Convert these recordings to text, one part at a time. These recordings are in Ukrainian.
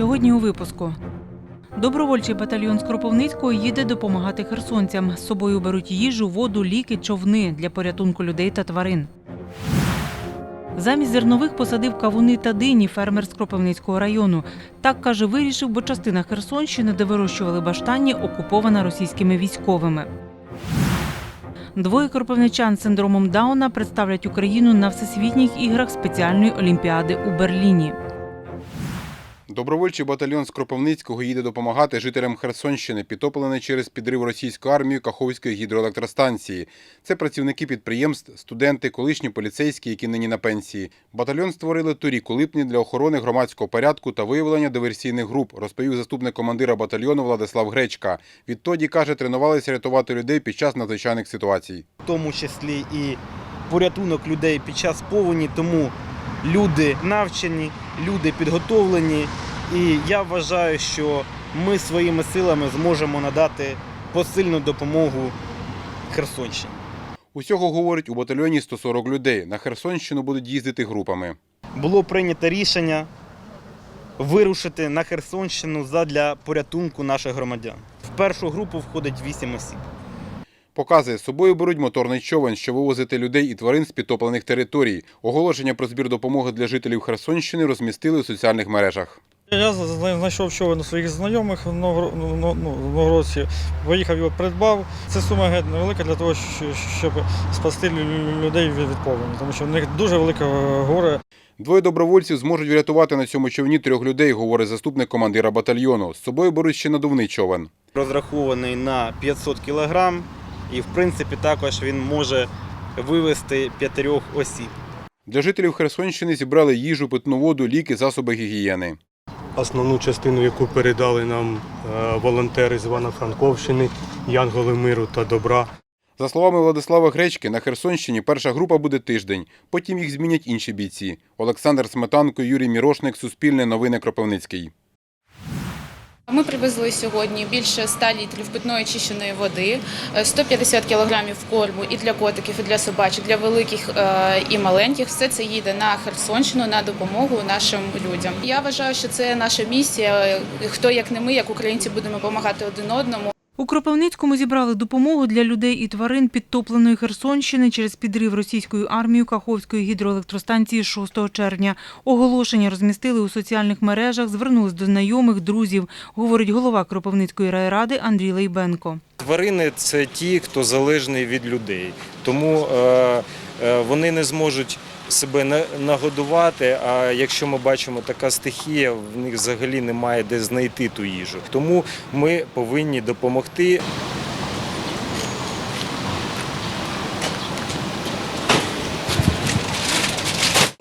Сьогодні у випуску. Добровольчий батальйон з Кропивницького їде допомагати херсонцям. З собою беруть їжу, воду, ліки, човни для порятунку людей та тварин. Замість зернових посадив кавуни та дині фермер з Кропивницького району. Так каже, вирішив, бо частина Херсонщини, де вирощували баштанні, окупована російськими військовими. Двоє кропивничан з синдромом Дауна представлять Україну на всесвітніх іграх спеціальної олімпіади у Берліні. Добровольчий батальйон з Кропивницького їде допомагати жителям Херсонщини, підтоплений через підрив російської армії Каховської гідроелектростанції. Це працівники підприємств, студенти, колишні поліцейські, які нині на пенсії. Батальйон створили торік у липні для охорони громадського порядку та виявлення диверсійних груп, розповів заступник командира батальйону Владислав Гречка. Відтоді, каже, тренувалися рятувати людей під час надзвичайних ситуацій. в тому числі і порятунок людей під час повені. Тому люди навчені, люди підготовлені. І я вважаю, що ми своїми силами зможемо надати посильну допомогу Херсонщині. Усього, говорить, у батальйоні 140 людей. На Херсонщину будуть їздити групами. Було прийнято рішення вирушити на Херсонщину задля порятунку наших громадян. В першу групу входить 8 осіб. Показує, з собою беруть моторний човен, що вивозити людей і тварин з підтоплених територій. Оголошення про збір допомоги для жителів Херсонщини розмістили у соціальних мережах. Я знайшов човен у своїх знайомих в Новгоро- ну, ну, ну, Новгородці, поїхав його придбав. Це сума геть невелика для того, щоб спасти людей від повені, тому що в них дуже велике горе. Двоє добровольців зможуть врятувати на цьому човні трьох людей, говорить заступник командира батальйону. З собою беруть ще надувний човен. Розрахований на 500 кг і, в принципі, також він може вивезти п'ятирьох осіб. Для жителів Херсонщини зібрали їжу, питну воду, ліки, засоби гігієни. Основну частину, яку передали нам е, волонтери з Івано-Франковщини, Янголи миру та добра. За словами Владислава Гречки, на Херсонщині перша група буде тиждень. Потім їх змінять інші бійці. Олександр Сметанко, Юрій Мірошник, Суспільне новини Кропивницький. Ми привезли сьогодні більше 100 літрів питної очищеної води, е, 150 кілограмів корму і для котиків, і для собачок, для великих е, і маленьких. Все це їде на Херсонщину на допомогу нашим людям. Я вважаю, що це наша місія. Хто як не ми, як українці, будемо допомагати один одному. У Кропивницькому зібрали допомогу для людей і тварин підтопленої Херсонщини через підрив російською армією Каховської гідроелектростанції 6 червня. Оголошення розмістили у соціальних мережах, звернулись до знайомих, друзів, говорить голова Кропивницької райради Андрій Лейбенко. Тварини це ті, хто залежний від людей, тому е, е, вони не зможуть себе на- нагодувати. А якщо ми бачимо така стихія, в них взагалі немає де знайти ту їжу. Тому ми повинні допомогти.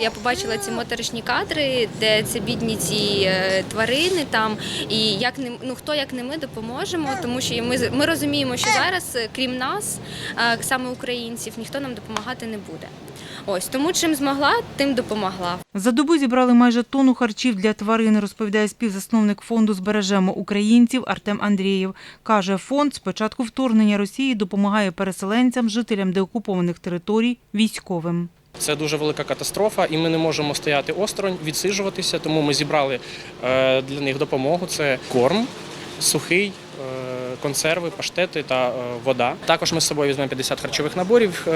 Я побачила ці моторошні кадри, де це бідні ці е, тварини там. І як не ну хто як не ми допоможемо, тому що ми ми розуміємо, що зараз, е, крім нас, е, саме українців, ніхто нам допомагати не буде. Ось тому, чим змогла, тим допомогла. За добу зібрали майже тонну харчів для тварин, розповідає співзасновник фонду «Збережемо українців» Артем Андрієв. Каже, фонд з початку вторгнення Росії допомагає переселенцям, жителям деокупованих територій, військовим. Це дуже велика катастрофа, і ми не можемо стояти осторонь, відсиджуватися. Тому ми зібрали е, для них допомогу. Це корм, сухий, е, консерви, паштети та е, вода. Також ми з собою візьмемо 50 харчових наборів.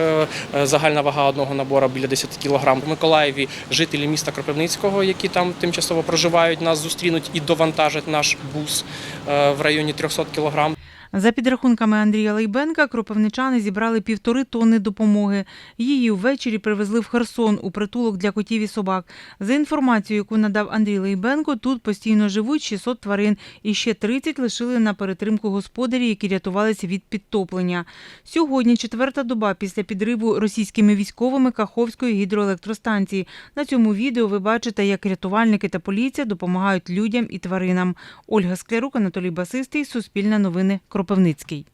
Загальна вага одного набору біля 10 кг. В Миколаєві жителі міста Кропивницького, які там тимчасово проживають, нас зустрінуть і довантажать наш бус в районі 300 кг. За підрахунками Андрія Лейбенка, кропивничани зібрали півтори тонни допомоги. Її ввечері привезли в Херсон у притулок для котів і собак. За інформацією, яку надав Андрій Лейбенко, тут постійно живуть 600 тварин і ще 30 лишили на перетримку господарі, які рятувалися від підтоплення. Сьогодні четверта доба після підриву російськими військовими Каховської гідроелектростанції. На цьому відео ви бачите, як рятувальники та поліція допомагають людям і тваринам. Ольга Склярук, Анатолій Басистий, Суспільне новини, Кропивницький.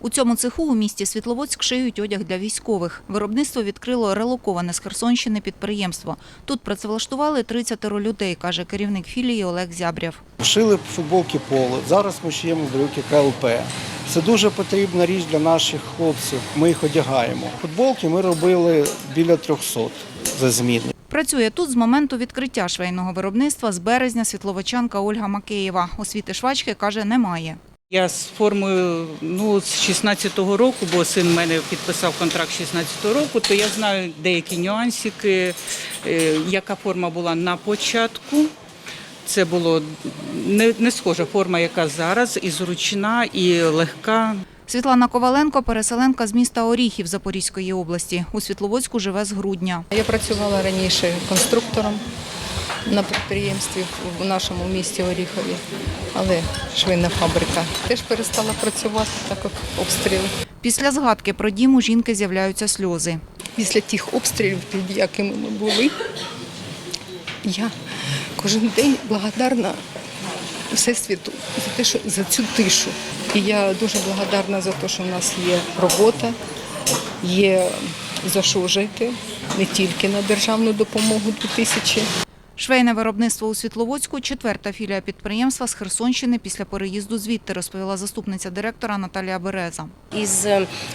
У цьому цеху у місті Світловодськ шиють одяг для військових. Виробництво відкрило релоковане з Херсонщини підприємство. Тут працевлаштували 30 людей, каже керівник філії Олег Зябрєв. Шили футболки поло. Зараз ми шиємо брюки КЛП. Це дуже потрібна річ для наших хлопців. Ми їх одягаємо. Футболки ми робили біля 300 за зміни. Працює тут з моменту відкриття швейного виробництва з березня світловичанка Ольга Макеєва. Освіти швачки, каже, немає. Я з формою ну, з 16-го року, бо син в мене підписав контракт 16-го року, то я знаю деякі нюансики, е, яка форма була на початку. Це було не, не схожа форма, яка зараз, і зручна, і легка. Світлана Коваленко – переселенка з міста Оріхів Запорізької області. У Світловодську живе з грудня. Я працювала раніше конструктором на підприємстві в нашому місті Оріхові, але швейна фабрика теж перестала працювати, так як обстріли. Після згадки про дім у жінки з'являються сльози. Після тих обстрілів, під якими ми були, я кожен день благодарна Всесвіту за те, що за цю тишу. І я дуже благодарна за те, що в нас є робота, є за що жити, не тільки на державну допомогу 2000. Швейне виробництво у Світловодську – четверта філія підприємства з Херсонщини після переїзду звідти, розповіла заступниця директора Наталія Береза. Із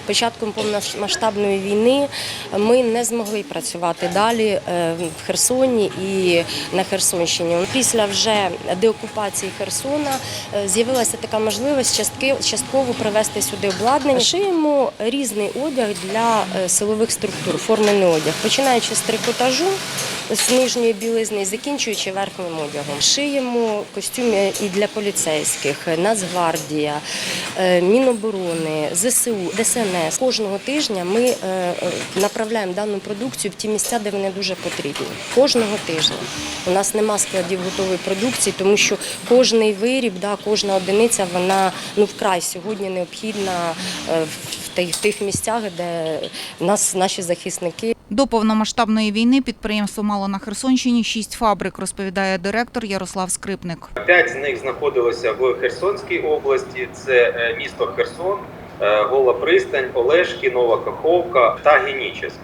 початком повномасштабної війни ми не змогли працювати далі е, в Херсоні і на Херсонщині. Після вже деокупації Херсона е, з'явилася така можливість частки- частково привезти сюди обладнання. Шиємо різний одяг для е, силових структур, формений одяг, починаючи з трикотажу, з нижньої білизни закінчуючи верхнім одягом. Шиємо костюми і для поліцейських, Нацгвардія, е, Міноборони, ЗСУ, ДСНС. Кожного тижня ми е, направляємо дану продукцію в ті місця, де вони дуже потрібні. Кожного тижня. У нас нема складів готової продукції, тому що кожний виріб, да, кожна одиниця, вона ну вкрай сьогодні необхідна е, в тих місцях, де нас наші захисники. До повномасштабної війни підприємство мало на Херсонщині шість фабрик, розповідає директор Ярослав Скрипник. П'ять з них знаходилося в Херсонській області. Це е, місто Херсон, е, Гола Пристань, Олешки, Нова Каховка та Генічеськ.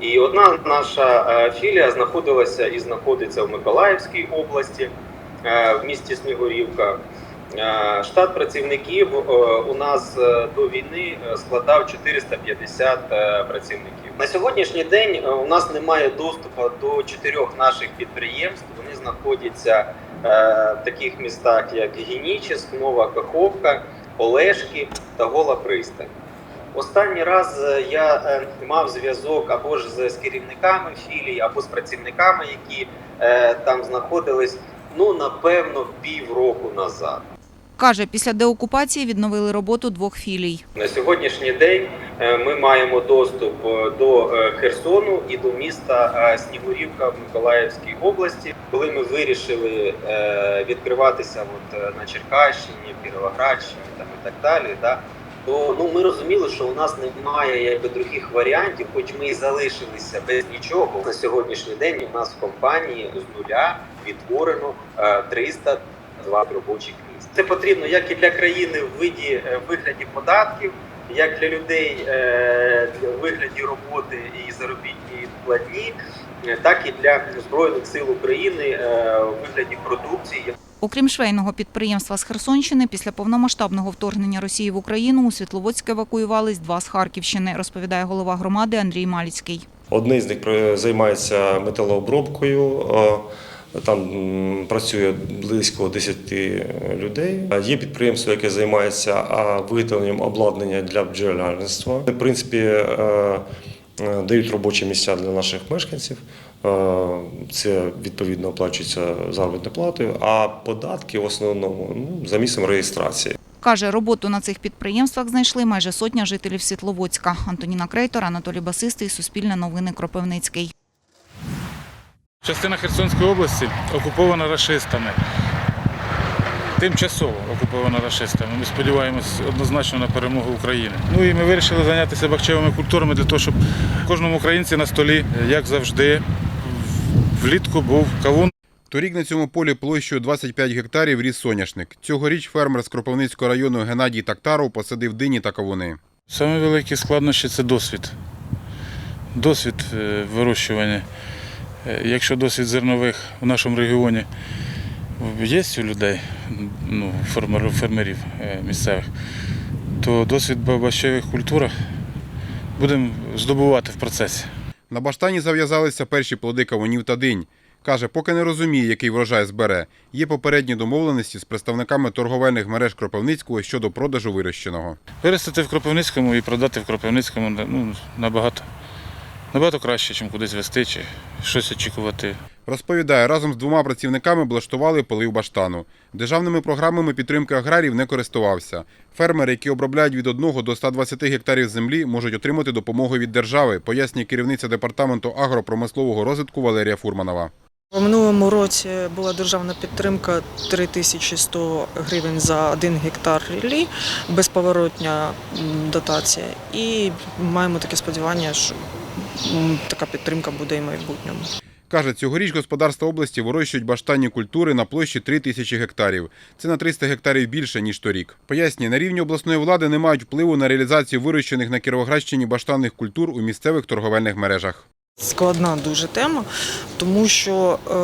І одна наша е, філія знаходилася і знаходиться в Миколаївській області, в місті Снігурівка. Штат працівників у нас до війни складав 450 е, працівників. На сьогоднішній день е, у нас немає доступу до чотирьох наших підприємств. Вони знаходяться е, в таких містах, як Генічеськ, Нова Каховка, Олешки та Гола Пристань. Останній раз е, я мав зв'язок або ж з керівниками філій, або з працівниками, які там знаходились, ну напевно, півроку назад. Каже, після деокупації відновили роботу двох філій. На сьогоднішній день е, ми маємо доступ е, до е, Херсону і до міста Снігурівка в Миколаївській області. Коли ми вирішили відкриватися от на Черкащині, Кіровоградщині там і так далі, да, то ну ми розуміли, що у нас немає якби других варіантів, хоч ми і залишилися без нічого. На сьогоднішній день у нас в компанії з нуля відтворено е, 302 робочих. Це потрібно як і для країни в виді е, в вигляді податків, як для людей е, для- в вигляді роботи і заробітної платні, е, так і для збройних сил України е, в вигляді продукції. Окрім швейного підприємства з Херсонщини, після повномасштабного вторгнення Росії в Україну у Світловодськ евакуювались два з Харківщини, розповідає голова громади Андрій Маліцький. Одний з них про- займається металообробкою. Там працює близько 10 людей. Є підприємство, яке займається виготовленням обладнання для бджолярництва. В принципі, е, е, дають робочі місця для наших мешканців. Е, Це відповідно оплачується заробітною платою. А податки в основному ну, за місцем реєстрації. Каже, роботу на цих підприємствах знайшли майже сотня жителів Світловодська. Антоніна Крейтор, Анатолій Басистий, Суспільне новини Кропивницький. Частина Херсонської області окупована рашистами. Тимчасово окупована рашистами. Ми сподіваємось однозначно на перемогу України. Ну і ми вирішили зайнятися бахчевими культурами для того, щоб кожному українці на столі, як завжди, влітку був кавун. Торік на цьому полі площею 25 гектарів ріс соняшник. Цьогоріч фермер з Кропивницького району Геннадій Тактаров посадив дині та кавуни. Саме великі складнощі це досвід. Досвід е, вирощування. Е, Якщо досвід зернових в нашому регіоні є у людей, ну, фермерів, фермерів е, місцевих, то досвід в овочевих культурах будемо здобувати в процесі. На баштані зав'язалися перші плоди кавунів та динь. Каже, поки не розуміє, який врожай збере. Є попередні домовленості з представниками торговельних мереж Кропивницького щодо продажу вирощеного. Виростити в Кропивницькому і продати в Кропивницькому ну, набагато, набагато краще, ніж кудись вести чи щось очікувати. Розповідає, разом з двома працівниками облаштували полив баштану. Державними програмами підтримки аграрів не користувався. Фермери, які обробляють від 1 до 120 гектарів землі, можуть отримати допомогу від держави, пояснює керівниця департаменту агропромислового розвитку Валерія Фурманова. У минулому році була державна підтримка 3100 гривень за 1 гектар ріллі, безповоротня дотація. І маємо таке сподівання, що така підтримка буде і в майбутньому. Каже, цьогоріч господарства області вирощують баштанні культури на площі 3 тисячі гектарів. Це на 300 гектарів більше, ніж торік. Пояснює, на рівні обласної влади не мають впливу на реалізацію вирощених на Кіровоградщині баштанних культур у місцевих торговельних мережах. Складна дуже тема, тому що е,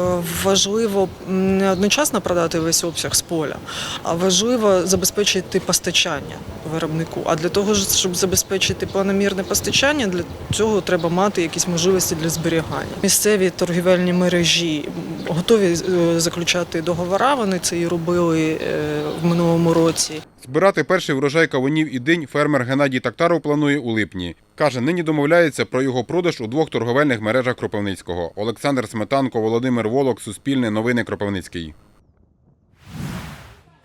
важливо не одночасно продати весь обсяг з поля, а важливо забезпечити постачання виробнику. А для того, щоб забезпечити планомірне постачання, для цього треба мати якісь можливості для зберігання. Місцеві торгівельні мережі готові е, заключати договори. Вони це і робили е, в минулому році. Збирати перший врожай кавунів і динь фермер Геннадій Тактаров планує у липні. Каже, нині домовляється про його продаж у двох торговельних мережах Кропивницького. Олександр Сметанко, Володимир Волок, Суспільне новини Кропивницький.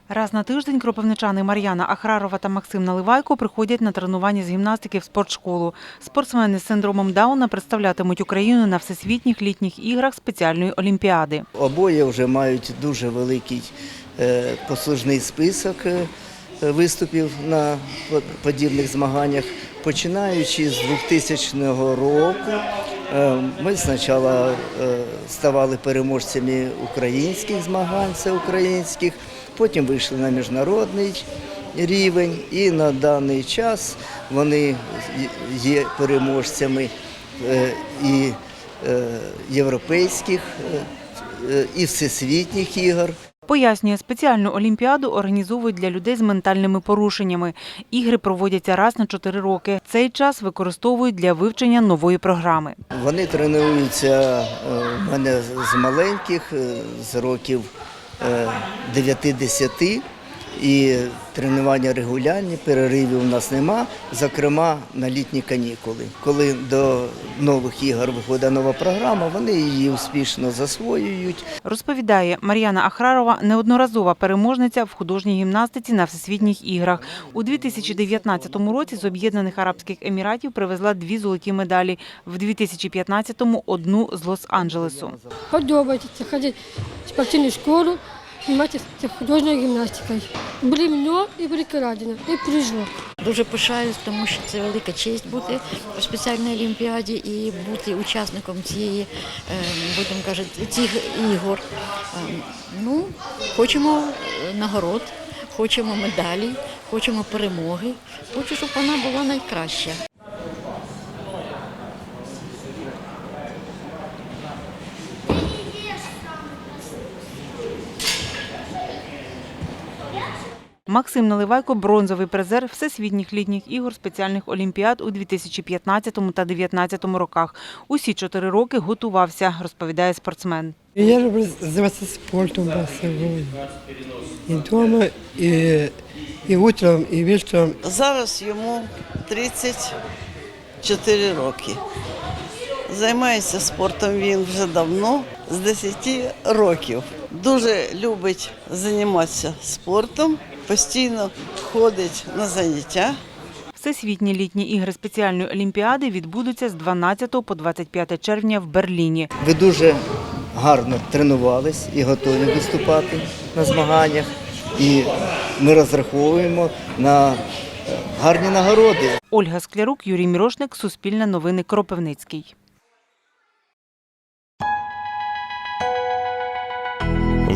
Раз на тиждень кропивничани Мар'яна Ахрарова та Максим Наливайко приходять на тренування з гімнастики в спортшколу. Спортсмени з синдромом Дауна представлятимуть Україну на всесвітніх літніх іграх спеціальної олімпіади. Обоє вже мають дуже великий е, послужний список е, виступів на подібних змаганнях. Починаючи з 2000 року, е, ми спочатку е, ставали переможцями українських змагань, всеукраїнських, потім вийшли на міжнародний рівень, і на даний час вони є переможцями е, і європейських, і всесвітніх ігор. Пояснює, спеціальну олімпіаду організовують для людей з ментальними порушеннями. Ігри проводяться раз на чотири роки. Цей час використовують для вивчення нової програми. Вони тренуються е, в мене з маленьких, е, з років е, 9-10. І тренування регулярні, переривів у нас нема, зокрема на літні канікули. Коли до нових ігор виходить нова програма, вони її успішно засвоюють. Розповідає, Мар'яна Ахрарова неодноразова переможниця в художній гімнастиці на всесвітніх іграх. У 2019 році з Об'єднаних Арабських Еміратів привезла дві золоті медалі, в 2015-му – одну з Лос-Анджелесу. Подобається ходити в спортивну школу, займатися художньою гімнастикою. Брівно і прикрадено, і прыжок. Дуже пишаюсь, тому що це велика честь бути у спеціальній олімпіаді і бути учасником цієї, е, будемо кажуть, цих ігор. Е, Ну, хочемо е, нагород, хочемо медалі, хочемо перемоги. Хочу, щоб вона була найкраща. Максим Наливайко – бронзовий призер Всесвітніх літніх ігор спеціальних олімпіад у 2015 та 2019 роках. Усі чотири роки готувався, розповідає спортсмен. Я люблю займатися спортом басовою. І вдома, і, і утром, і вечором. Зараз йому 34 роки. Займається спортом він вже давно, з 10 років. Дуже любить займатися спортом, постійно ходить на заняття. Всесвітні літні ігри спеціальної олімпіади відбудуться з 12 по 25 червня в Берліні. Ви дуже гарно тренувались і готові виступати на змаганнях. І ми розраховуємо на е, гарні нагороди. Ольга Склярук, Юрій Мірошник, Суспільне новини, Кропивницький.